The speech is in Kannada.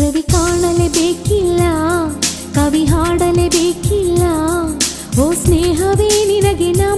ರವಿ ಕಾಣಲೇಬೇಕಿಲ್ಲ ಕವಿ ಹಾಡಲೇಬೇಕಿಲ್ಲ. ಓ ಸ್ನೇಹವೇ ನಿನಗೆ ನಾ